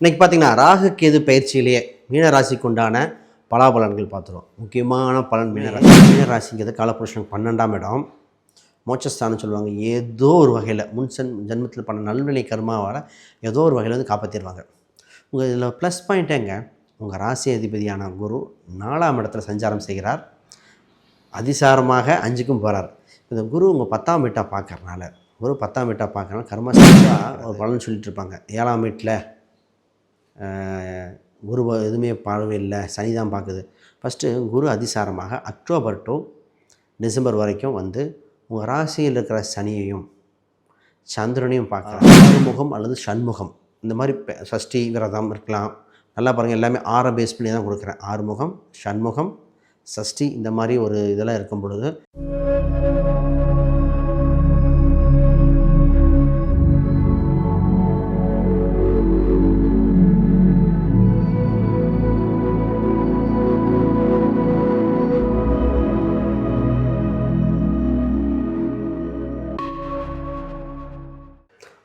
இன்றைக்கி பார்த்தீங்கன்னா ராகு கேது பயிற்சியிலேயே மீனராசிக்கு உண்டான பலாபலன்கள் பார்த்துருவோம். முக்கியமான பலன் மீனராசி. மீனராசிங்கிறது காலபுருஷன் பன்னெண்டாம் இடம். மோட்சஸ்தானம் சொல்லுவாங்க. ஏதோ ஒரு வகையில் முன் சென் ஜென்மத்தில் பண்ண நல்வினை கர்மாவால் ஏதோ ஒரு வகையில் வந்து காப்பாற்றிடுவாங்க உங்கள் இதில் ப்ளஸ் பாயிண்ட்டேங்க உங்கள் ராசி அதிபதியான குரு நாலாம் இடத்துல சஞ்சாரம் செய்கிறார். அதிசாரமாக அஞ்சுக்கும் போகிறார் இந்த குரு உங்கள் பத்தாம் வீட்டாக பார்க்கறனால குரு பத்தாம் வீட்டாக பார்க்கறனால கர்மசாஸ்திரமாக ஒரு பலன் சொல்லிட்டு இருப்பாங்க. ஏழாம் வீட்டில் குரு எதுவுமே பார்வை இல்லை. சனி தான் பார்க்குது. ஃபஸ்ட்டு குரு அதிசாரமாக அக்டோபர் டு டிசம்பர் வரைக்கும் வந்து உங்கள் ராசியில் இருக்கிற சனியையும் சந்திரனையும் பார்க்குறாங்க சண்முகம் அல்லது சண்முகம். இந்த மாதிரி சஷ்டி விரதம் இருக்கலாம். நல்லா பாருங்கள் எல்லாமே ஆறை பேஸ் பண்ணி தான் கொடுக்குறேன். ஆறுமுகம் சண்முகம் சஷ்டி இந்த மாதிரி ஒரு இதெல்லாம் இருக்கும் பொழுது.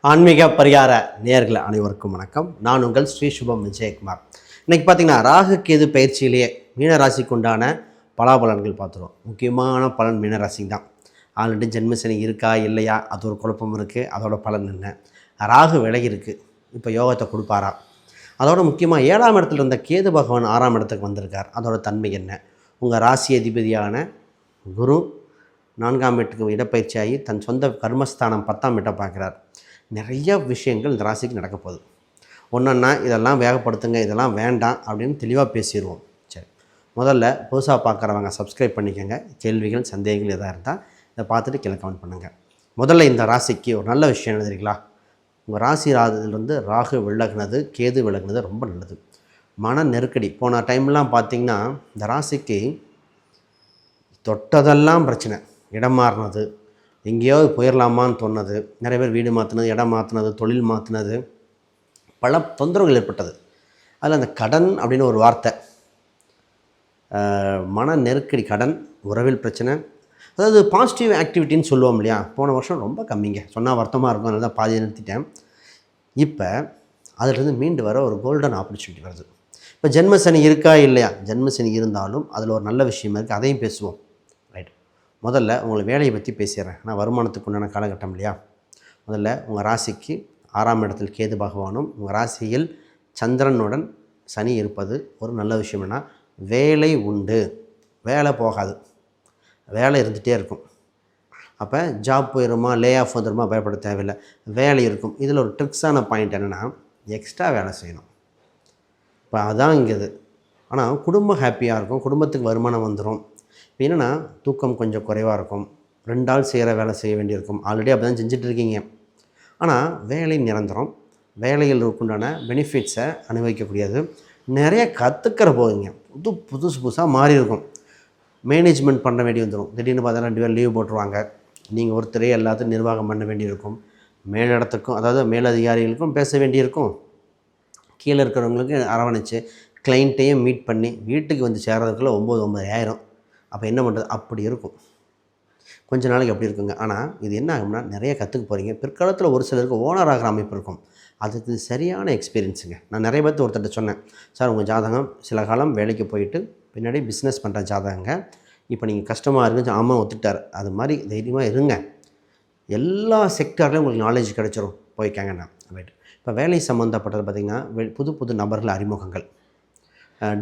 ஆன்மீக பரிகார நேயர்கள் அனைவருக்கும் வணக்கம். நான் உங்கள் ஸ்ரீ சுபம் விஜயகுமார். இன்றைக்கி பார்த்தீங்கன்னா ராகு கேது பயிற்சியிலேயே மீனராசிக்கு உண்டான பலாபலன்கள் பார்த்துருவோம். முக்கியமான பலன் மீனராசிக்கு தான் ஆல்ரெடி ஜென்மசனி இருக்கா இல்லையா? அது ஒரு குழப்பம் இருக்குது அதோட பலன் என்ன? ராகு விலகி இருக்குது இப்போ யோகத்தை கொடுப்பாரா? அதோட முக்கியமாக ஏழாம் இடத்துல இருந்த கேது பகவான் ஆறாம் இடத்துக்கு வந்திருக்கார். அதோட தன்மை என்ன? உங்கள் ராசி அதிபதியான குரு நான்காம் வீட்டுக்கு இடப்பயிற்சியாகி தன் சொந்த கர்மஸ்தானம் பத்தாம் வீட்டை பார்க்குறார். நிறைய விஷயங்கள் இந்த ராசிக்கு நடக்க போகுது. ஒன்றுன்னா இதெல்லாம் வேகப்படுத்துங்க இதெல்லாம் வேண்டாம் அப்படின்னு தெளிவாக பேசிடுவோம் சரி. முதல்ல புதுசாக பார்க்குறவங்க சப்ஸ்கிரைப் பண்ணிக்கோங்க. கேள்விகள் சந்தேகங்கள் எதாக இருந்தால் இதை பார்த்துட்டு கீழே கமெண்ட் பண்ணுங்கள் முதல்ல இந்த ராசிக்கு ஒரு நல்ல விஷயம் என்ன தெரியுங்களா உங்கள் ராசி ராதிலிருந்து ராகு விலகுனது கேது விலகுனது ரொம்ப நல்லது. மன நெருக்கடி. போன டைம்லாம் பார்த்திங்கன்னா இந்த ராசிக்கு தொட்டதெல்லாம் பிரச்சனை. இடம் மாறினது எங்கேயாவது போயிடலாமான்னு தோணுது. நிறைய பேர் வீடு மாற்றினது இடம் மாற்றினது தொழில் மாற்றினது பல தொந்தரவுகள் ஏற்பட்டது. அதில் அந்த கடன் அப்படின்னு ஒரு வார்த்தை. மன நெருக்கடி கடன் உறவில் பிரச்சனை. அதாவது பாசிட்டிவ் ஆக்டிவிட்டின்னு சொல்லுவோம் இல்லையா? போன வருஷம் ரொம்ப கம்மிங்க. சொன்னால் வருத்தமாக இருக்கும். அதனால தான் பாதி நிறுத்திட்டேன். இப்போ அதிலிருந்து மீண்டு வர ஒரு கோல்டன் ஆப்பர்ச்சுனிட்டி வருது. இப்போ ஜென்மசனி இருக்கா இல்லையா? ஜென்மசனி இருந்தாலும் அதில் ஒரு நல்ல விஷயம் இருக்குது அதையும் பேசுவோம். முதல்ல உங்களை வேலையை பற்றி பேசிடுறேன். நான் வருமானத்துக்கு உண்டான காலகட்டம் இல்லையா? முதல்ல உங்கள் ராசிக்கு ஆறாம் இடத்தில் கேது பகவானும் உங்கள் ராசியில் சந்திரனுடன் சனி இருப்பது ஒரு நல்ல விஷயம். என்ன வேலை உண்டு. வேலை போகாது. வேலை இருந்துகிட்டே இருக்கும். அப்போ ஜாப் போயிடுமா லே ஆஃப் வந்துடுமா பயப்பட தேவையில்லை. வேலை இருக்கும். இதில் ஒரு ட்ரிக்ஸான பாயிண்ட் என்னென்னா எக்ஸ்ட்ரா வேலை செய்யணும். இப்போ அதான் இங்கே ஆனால் குடும்பம் ஹாப்பியாக இருக்கும். குடும்பத்துக்கு வருமானம் வந்துடும் இப்போ என்னென்னா தூக்கம் கொஞ்சம் குறைவாக இருக்கும். ரெண்டு ஆள் செய்கிற வேலை செய்ய வேண்டியிருக்கும். ஆல்ரெடி அப்படி தான் செஞ்சிட்ருக்கீங்க. ஆனால் வேலை நிரந்தரம். வேலையில் உண்டான பெனிஃபிட்ஸை அனுபவிக்கக்கூடியது. நிறைய கற்றுக்கிற போதுங்க. புது புதுசு புதுசாக மாறி இருக்கும் மேனேஜ்மெண்ட் பண்ண வேண்டி வந்துடும் திடீர்னு பார்த்தா ரெண்டு பேர் லீவ் போட்டுருவாங்க. நீங்கள் ஒருத்தரே எல்லாத்தையும் நிர்வாகம் பண்ண வேண்டியிருக்கும். மேலிடத்துக்கும் அதாவது மேலதிகாரிகளுக்கும் பேச வேண்டியிருக்கும். கீழே இருக்கிறவங்களுக்கு அரவணைச்சு கிளைண்ட்டையும் மீட் பண்ணி வீட்டுக்கு வந்து சேர்றதுக்குள்ளே ஒம்பது ஒம்பது ஆயிரம். அப்போ என்ன பண்ணுறது அப்படி இருக்கும். கொஞ்ச நாளைக்கு அப்படி இருக்குங்க. ஆனால் இது என்ன ஆகும்னா நிறைய கற்றுக்க போகிறீங்க பிற்காலத்தில் ஒரு சிலருக்கு ஓனர் ஆகிற அமைப்பு இருக்கும். அதுக்கு சரியான எக்ஸ்பீரியன்ஸுங்க நான் நிறைய பேர்த்து ஒருத்தர்கிட்ட சொன்னேன். சார் உங்கள் ஜாதகம் சில காலம் வேலைக்கு போயிட்டு பின்னாடி பிஸ்னஸ் பண்ணுற ஜாதகங்க. இப்போ நீங்கள் கஷ்டமாக இருக்குன்னு ஆமாம் ஒத்துட்டார் அது மாதிரி தைரியமாக இருங்க. எல்லா செக்டார்லேயும் உங்களுக்கு நாலேஜ் கிடச்சிரும். போய்க்காங்கண்ணா ரைட் இப்போ வேலை சம்மந்தப்பட்டது பார்த்திங்கன்னா வெ- புது புது நபர்கள் அறிமுகங்கள்.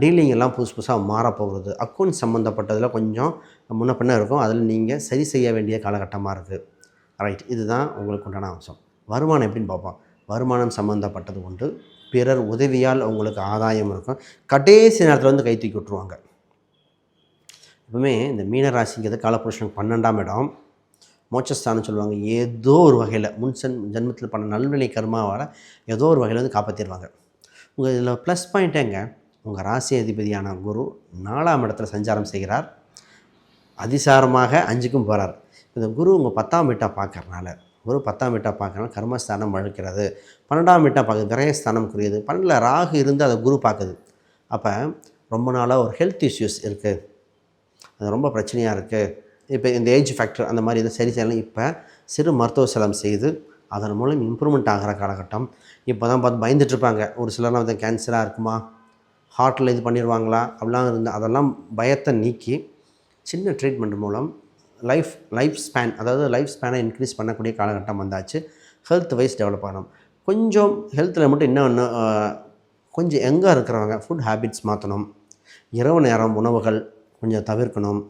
டீலிங் எல்லாம் புதுசு புதுசாக மாறப்போகிறது அக்கௌண்ட் சம்மந்தப்பட்டதில் கொஞ்சம் முன்ன பின்ன இருக்கும். அதில் நீங்கள் சரி செய்ய வேண்டிய காலகட்டமாக இருக்குது ரைட் இதுதான் உங்களுக்கு உண்டான அம்சம். வருமானம் எப்படின்னு பார்ப்போம். வருமானம் சம்மந்தப்பட்டது உண்டு. பிறர் உதவியால் உங்களுக்கு ஆதாயம் இருக்கும். கடைசி நேரத்தில் வந்து கை தூக்கி விட்டுருவாங்க. எப்பவுமே இந்த மீனராசிங்கிறது காலபுருஷனுக்கு பன்னெண்டாம் இடம். மோட்சஸ்தானம் சொல்லுவாங்க. ஏதோ ஒரு வகையில் முன் சென் ஜென்மத்தில் பண்ண நல்வினை கர்மாவால் ஏதோ ஒரு வகையில் வந்து காப்பாற்றிடுவாங்க உங்கள் இதில் ப்ளஸ் பாயிண்ட்டேங்க உங்கள் ராசி அதிபதியான குரு நாலாம் இடத்துல சஞ்சாரம் செய்கிறார். அதிசாரமாக அஞ்சுக்கும் போகிறார் இந்த குரு உங்கள் பத்தாம் வீட்டாக பார்க்கறனால குரு பத்தாம் வீட்டாக பார்க்கறனால கர்மஸ்தானம் வழுக்கிறது பன்னெண்டாம் வீட்டாக பார்க்குது கிரகஸ்தானம் குறியுது. பன்னெண்டில் ராகு இருந்து அதை குரு பார்க்குது. அப்போ ரொம்ப நாளாக ஒரு ஹெல்த் இஷ்யூஸ் இருக்குது அது ரொம்ப பிரச்சனையாக இருக்குது இப்போ இந்த ஏஜ் ஃபேக்டர் அந்த மாதிரி இதை சரி செய்யலாம் இப்போ சிறு மருத்துவ செலவு செய்து அதன் மூலம் இம்ப்ரூவ்மெண்ட் ஆகிற காலகட்டம். இப்போ தான் பார்த்து பயந்துட்டுருப்பாங்க ஒரு சிலர்லாம் வந்து கேன்சராக இருக்குமா? ஹார்ட்டில் இது பண்ணிடுவாங்களா? அப்படிலாம் இருந்தால் அதெல்லாம் பயத்தை நீக்கி சின்ன ட்ரீட்மெண்ட் மூலம் லைஃப் லைஃப் ஸ்பேன் அதாவது லைஃப் ஸ்பேனை இன்க்ரீஸ் பண்ணக்கூடிய காலகட்டம் வந்தாச்சு. ஹெல்த் வைஸ் டெவலப் ஆகணும் கொஞ்சம் ஹெல்த்தில் மட்டும் இன்னொன்று கொஞ்சம் எங்கே இருக்கிறவங்க ஃபுட் ஹேபிட்ஸ் மாற்றணும் இரவு நேரம் உணவுகள் கொஞ்சம் தவிர்க்கணும்.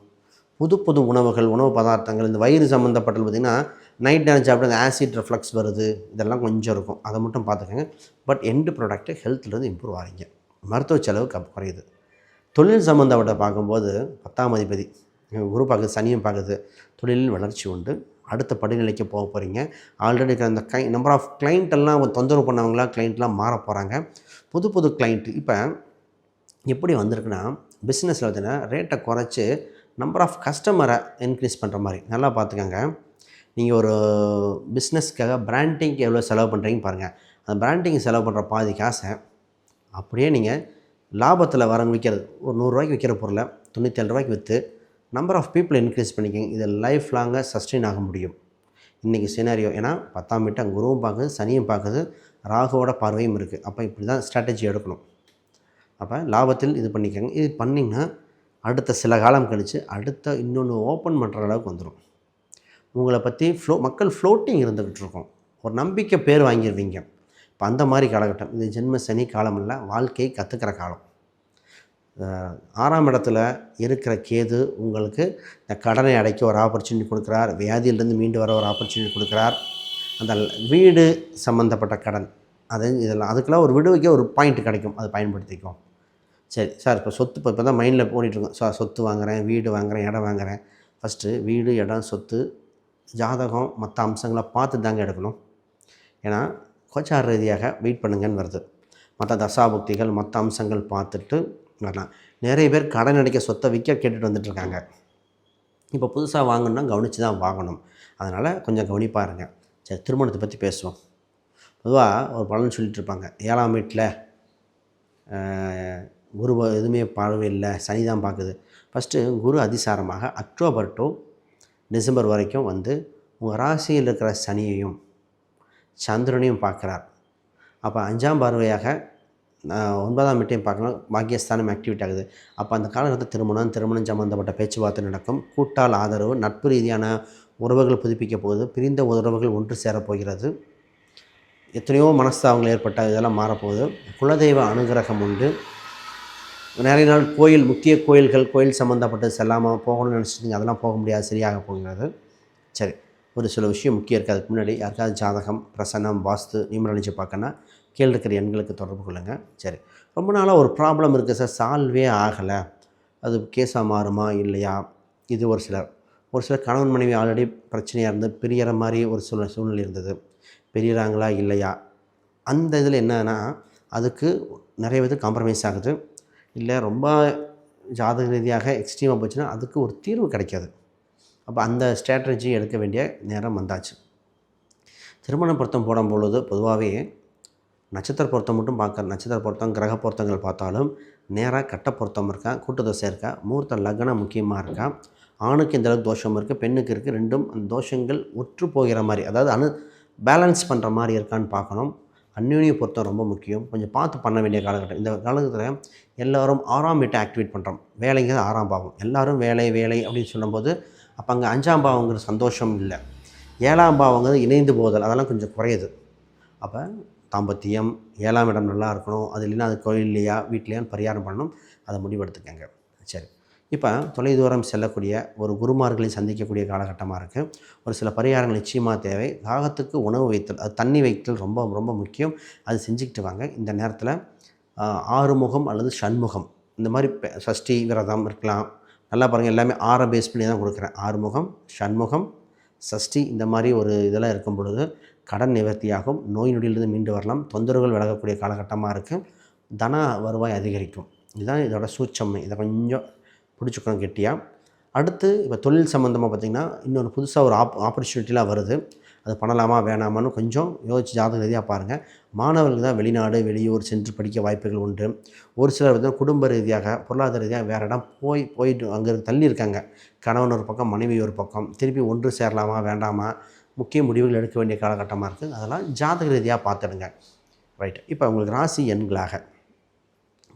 புது புது உணவுகள் உணவு பதார்த்தங்கள் இந்த வயிறு சம்மந்தப்பட்டது பார்த்திங்கன்னா நைட் நேரம் சாப்பிட்டு அந்த ஆசிட் ரிஃப்ளக்ஸ் வருது. இதெல்லாம் கொஞ்சம் இருக்கும். அதை மட்டும் பார்த்துக்கோங்க. பட் எண்டு ப்ராடக்ட்டு ஹெல்த்லேருந்து இம்ப்ரூவ் ஆகிங்க மருத்துவ செலவு க குறையுது. தொழில் சம்மந்தப்பட்ட பார்க்கும்போது பத்தாம் அதிபதி குரு பார்க்குது சனியும் பார்க்குது. தொழிலில் வளர்ச்சி உண்டு. அடுத்த படிநிலைக்கு போக போகிறீங்க ஆல்ரெடி அந்த கை நம்பர் ஆஃப் கிளைண்ட்டெல்லாம் எல்லாம் தொந்தரவு பண்ணவங்களாம் கிளைண்ட்லாம் மாற போகிறாங்க புது புது கிளைண்ட்டு இப்போ எப்படி வந்திருக்குன்னா பிஸ்னஸில் பார்த்தீங்கன்னா ரேட்டை குறைச்சி நம்பர் ஆஃப் கஸ்டமரை இன்க்ரீஸ் பண்ணுற மாதிரி. நல்லா பார்த்துக்கோங்க. நீங்கள் ஒரு பிஸ்னஸ்க்காக பிராண்டிங்க்கு எவ்வளோ செலவு பண்ணுறீங்கன்னு பாருங்கள் அந்த பிராண்டிங் செலவு பண்ணுற பாதி காசை அப்படியே நீங்கள் லாபத்தில் வர விற்கிறது ஒரு நூறுரூவாய்க்கு விற்கிற பொருளை தொண்ணூற்றி ரூபாய்க்கு விற்று நம்பர் ஆஃப் பீப்புளை இன்க்ரீஸ் பண்ணிக்கோங்க. இது லைஃப் லாங்காக சஸ்டெயின் ஆக முடியும். இன்றைக்கி சினாரியோ ஏன்னா பத்தாம் வீட்டை குருவும் பார்க்குது சனியும் பார்க்குது ராகுவோட பார்வையும் இருக்குது அப்போ இப்படி தான் ஸ்ட்ராட்டஜி எடுக்கணும். அப்போ லாபத்தில் இது பண்ணிக்கோங்க. இது பண்ணிங்கன்னா அடுத்த சில காலம் கழித்து அடுத்த இன்னொன்று ஓப்பன் பண்ணுற அளவுக்கு வந்துடும் உங்களை பற்றி ஃப்ளோ மக்கள் ஃப்ளோட்டிங் இருந்துக்கிட்டு இருக்கோம். ஒரு நம்பிக்கை பேர் வாங்கிடுவீங்க இப்போ அந்த மாதிரி காலகட்டம். இது ஜென்ம சனி காலம் இல்லை வாழ்க்கையை கற்றுக்கிற காலம். ஆறாம் இடத்துல இருக்கிற கேது உங்களுக்கு இந்த கடனை அடைக்க ஒரு ஆப்பர்ச்சுனிட்டி கொடுக்குறார். வியாதியிலேருந்து மீண்டு வர ஒரு ஆப்பர்ச்சுனிட்டி கொடுக்குறார். அந்த வீடு சம்மந்தப்பட்ட கடன். அது இதெல்லாம் அதுக்கெல்லாம் ஒரு விடுவிக்க ஒரு பாயிண்ட் கிடைக்கும். அதை பயன்படுத்திக்கும். சரி சார் இப்போ சொத்து இப்போ இப்போ தான் மைண்டில் போனிட்டுருக்கோம் சார் சொத்து வாங்குறேன் வீடு வாங்குறேன் இடம் வாங்குறேன். ஃபஸ்ட்டு வீடு இடம் சொத்து ஜாதகம் மற்ற அம்சங்களை பார்த்து தாங்க எடுக்கணும். ஏன்னா கோச்சார ரீதியாக வெயிட் பண்ணுங்கன்னு வருது. மற்ற தசாபுக்திகள் மற்ற அம்சங்கள் பார்த்துட்டு வரலாம். நிறைய பேர் கடன் அடைக்க சொத்தை விற்க கேட்டுட்டு வந்துட்டுருக்காங்க இப்போ புதுசாக வாங்கணும்னா கவனித்து தான் வாங்கணும். அதனால் கொஞ்சம் கவனிப்பாக இருங்க. சரி திருமணத்தை பற்றி பேசுவோம். பொதுவாக ஒரு பலன் சொல்லிட்டு இருப்பாங்க. ஏழாம் வீட்டில் குரு எதுவுமே பார்வை இல்லை. சனி தான் பார்க்குது. ஃபஸ்ட்டு குரு அதிசாரமாக அக்டோபர் டு டிசம்பர் வரைக்கும் வந்து உங்கள் ராசியில் இருக்கிற சனியையும் சந்திரனையும் பார்க்குறார். அப்போ அஞ்சாம் பார்வையாக ஒன்பதாம் வீட்டையும் பார்க்கலாம் பாக்கியஸ்தானம் ஆக்டிவேட் ஆகுது. அப்போ அந்த காலகட்டத்தில் திருமணம் திருமணம் சம்மந்தப்பட்ட பேச்சுவார்த்தை நடக்கும். கூட்டால் ஆதரவு நட்பு ரீதியான உறவுகள் புதுப்பிக்க போகுது. பிரிந்த உறவுகள் ஒன்று சேரப்போகிறது எத்தனையோ மனஸ்தாபங்கள் ஏற்பட்ட இதெல்லாம் மாறப்போகுது. குலதெய்வ அனுகிரகம் உண்டு. நிறைய நாள் கோயில் முக்கிய கோயில்கள் கோயில் சம்மந்தப்பட்டது செல்லாமல் போகணும்னு நினச்சிட்டு அதெல்லாம் போக முடியாது சரியாக போகிறது. சரி. ஒரு சில விஷயம் முக்கியம் இருக்குது. அதுக்கு முன்னாடி யாருக்காவது ஜாதகம் பிரசன்னம் வாஸ்து நியூமராலஜி பார்க்கணுன்னா கீழே இருக்கிற எண்களுக்கு தொடர்பு கொள்ளுங்கள் சரி. ரொம்ப நாளாக ஒரு ப்ராப்ளம் இருக்குது சார். சால்வே ஆகலை. அது கேஸாக மாறுமா இல்லையா? இது ஒரு சிலர். ஒரு சிலர் கணவன் மனைவி ஆல்ரெடி பிரச்சனையாக இருந்து பிரியற மாதிரி ஒரு சூழ்நிலை சூழ்நிலை இருந்தது. பிரியறாங்களா இல்லையா? அந்த இதில் என்னன்னா அதுக்கு நிறைய விதம் காம்ப்ரமைஸ் ஆகுது. இல்லை ரொம்ப ஜாதக ரீதியாக எக்ஸ்ட்ரீமாக போச்சுன்னா அதுக்கு ஒரு தீர்வு கிடைக்காது. அப்போ அந்த ஸ்ட்ராட்டஜி எடுக்க வேண்டிய நேரம் வந்தாச்சு. திருமண பொருத்தம் போடும் பொழுது பொதுவாகவே நட்சத்திர பொருத்தம் மட்டும் பார்க்க நட்சத்திர பொருத்தம் கிரக பொருத்தங்கள் பார்த்தாலும் நேராக கட்ட பொருத்தம் இருக்கா கூட்டு தோசை இருக்கா மூர்த்த லக்னம் முக்கியமாக இருக்கா ஆணுக்கு இந்த அளவுக்கு தோஷம் இருக்குது பெண்ணுக்கு இருக்குது ரெண்டும் அந்த தோஷங்கள் ஒற்று போகிற மாதிரி அதாவது அனு பேலன்ஸ் பண்ணுற மாதிரி இருக்கான்னு பார்க்கணும். அந்யோன்ய பொருத்தம் ரொம்ப முக்கியம். கொஞ்சம் பார்த்து பண்ண வேண்டிய காலகட்டம் இந்த காலகட்டத்தில் எல்லோரும் ஆறாம் வீட்டை ஆக்டிவேட் பண்ணுறோம் வேலைங்கிறது ஆறாம் பாவம். எல்லாரும் வேலை வேலை அப்படின்னு சொல்லும்போது அப்போ அங்கே அஞ்சாம் பாவங்கிற சந்தோஷம் இல்லை. ஏழாம் பாவங்கிறது இணைந்து போதல் அதெல்லாம் கொஞ்சம் குறையுது. அப்போ தாம்பத்தியம் ஏழாம் இடம் நல்லா இருக்கணும் அது இல்லைன்னா அது கோயில்லையா வீட்லையான்னு பரிகாரம் பண்ணணும் அதை முடிவெடுத்துக்கங்க. சரி. இப்போ தொலைதூரம் செல்லக்கூடிய ஒரு குருமார்களை சந்திக்கக்கூடிய காலகட்டமாக இருக்குது ஒரு சில பரிகாரங்கள் நிச்சயமாக தேவை. காகத்துக்கு உணவு வைத்தல் அது தண்ணி வைத்தல் ரொம்ப ரொம்ப முக்கியம். அது செஞ்சுக்கிட்டு வாங்க. இந்த நேரத்தில் ஆறுமுகம் அல்லது சண்முகம். இந்த மாதிரி சஷ்டி விரதம் இருக்கலாம். நல்லா பாருங்கள் எல்லாமே ஆற பேஸ் பண்ணி தான் கொடுக்குறேன். ஆறுமுகம் சண்முகம் சஷ்டி இந்த மாதிரி ஒரு இதெல்லாம் இருக்கும் பொழுது கடன் நிவர்த்தியாகும். நோய் நொடியிலிருந்து மீண்டு வரலாம். தொந்தரவுகள் விலகக்கூடிய காலகட்டமாக இருக்குது தன வருவாய் அதிகரிக்கும். இதுதான் இதோட சூட்சம்மை இதை கொஞ்சம் பிடிச்சிக்கணும் கெட்டியாக அடுத்து இப்போ தொழில் சம்மந்தமாக பார்த்திங்கன்னா இன்னொரு புதுசாக ஒரு ஆப் ஆப்பர்ச்சுனிட்டிலாம் வருது. அது பண்ணலாமா வேணாமான்னு கொஞ்சம் யோசிச்சு ஜாதக ரீதியாக பாருங்கள் மாணவர்கள் தான் வெளிநாடு வெளியூர் சென்று படிக்க வாய்ப்புகள் உண்டு. ஒரு சிலர் வந்து குடும்ப ரீதியாக பொருளாதார ரீதியாக வேறு இடம் போய் போயிட்டு அங்கே தள்ளி இருக்காங்க. கணவன் ஒரு பக்கம் மனைவி ஒரு பக்கம். திருப்பி ஒன்று சேரலாமா வேண்டாமா? முக்கிய முடிவுகள் எடுக்க வேண்டிய காலகட்டமாக இருக்குது அதெல்லாம் ஜாதக ரீதியாக பார்த்துடுங்க. ரைட். இப்போ உங்களுக்கு ராசி எண்களாக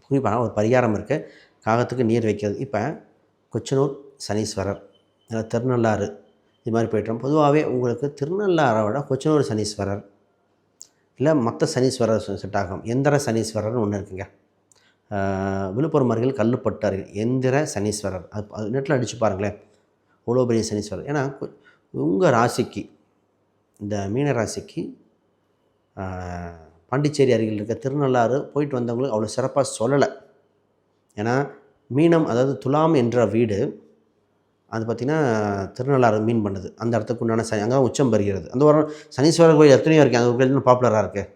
குறிப்பாக ஒரு பரிகாரம் இருக்குது காகத்துக்கு நீர் வைக்கிறது. இப்போ கொச்சனூர் சனீஸ்வரர் திருநள்ளாறு இது மாதிரி போய்ட்டோம் பொதுவாகவே உங்களுக்கு திருநள்ளாரை விட கொச்சனூர் சனீஸ்வரர் இல்லை மற்ற சனீஸ்வரர் செட் ஆகும். எந்திர சனீஸ்வரர்னு ஒன்று இருக்குங்க. விழுப்புரம் அருகில் கல்லுப்பட்டு அருகில் எந்திர சனீஸ்வரர். அது அது நெட்டில் அடித்து பாருங்களேன். அவ்வளோ பெரிய சனீஸ்வரர். ஏன்னா உங்கள் ராசிக்கு இந்த மீன ராசிக்கு பாண்டிச்சேரி அருகில் இருக்க திருநள்ளாறு போயிட்டு வந்தவங்களுக்கு அவ்வளோ சிறப்பாக சொல்லலை. ஏன்னா மீனம் அதாவது துலாம் என்ற வீடு அது பார்த்திங்கன்னா திருநள்ளாறு மீன் பண்ணுது. அந்த இடத்துக்கு உண்டான சனி அங்கே உச்சம் பெறுகிறது. அந்த ஒரு சனீஸ்வரர் கோயில் எத்தனையோ இருக்குது அந்த கோயில் பாப்புலராக இருக்குது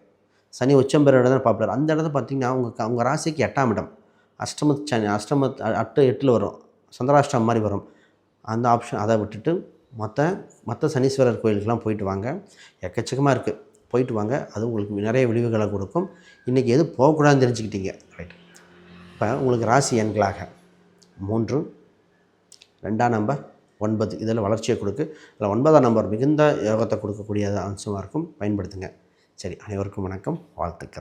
சனி உச்சம் பெற இடம் தான் பாப்புலர் அந்த இடத்துல பார்த்திங்கன்னா அவங்க அவங்க ராசிக்கு எட்டாம் இடம். அஷ்டம சனி அஷ்டம அட்டு எட்டில் வரும். சந்திராஷ்டம் மாதிரி வரும். அந்த ஆப்ஷன் அதை விட்டுட்டு மற்ற மற்ற சனீஸ்வரர் கோயிலுக்கெல்லாம் போயிட்டு வாங்க. எக்கச்சக்கமாக இருக்குது போயிட்டு வாங்க. அது உங்களுக்கு நிறைய விளைவுகளை கொடுக்கும். இன்றைக்கி எது போகக்கூடாதுன்னு தெரிஞ்சுக்கிட்டீங்க. ரைட் இப்போ உங்களுக்கு ராசி எண்களாக மூன்று ரெண்டாம் நம்பர் ஒன்பது. இதில் வளர்ச்சியை கொடுக்கு. அதில் ஒன்பதாம் நம்பர் மிகுந்த யோகத்தை கொடுக்கக்கூடிய அம்சமாக இருக்கும். பயன்படுத்துங்க. சரி அனைவருக்கும் வணக்கம். வாழ்த்துக்கள்.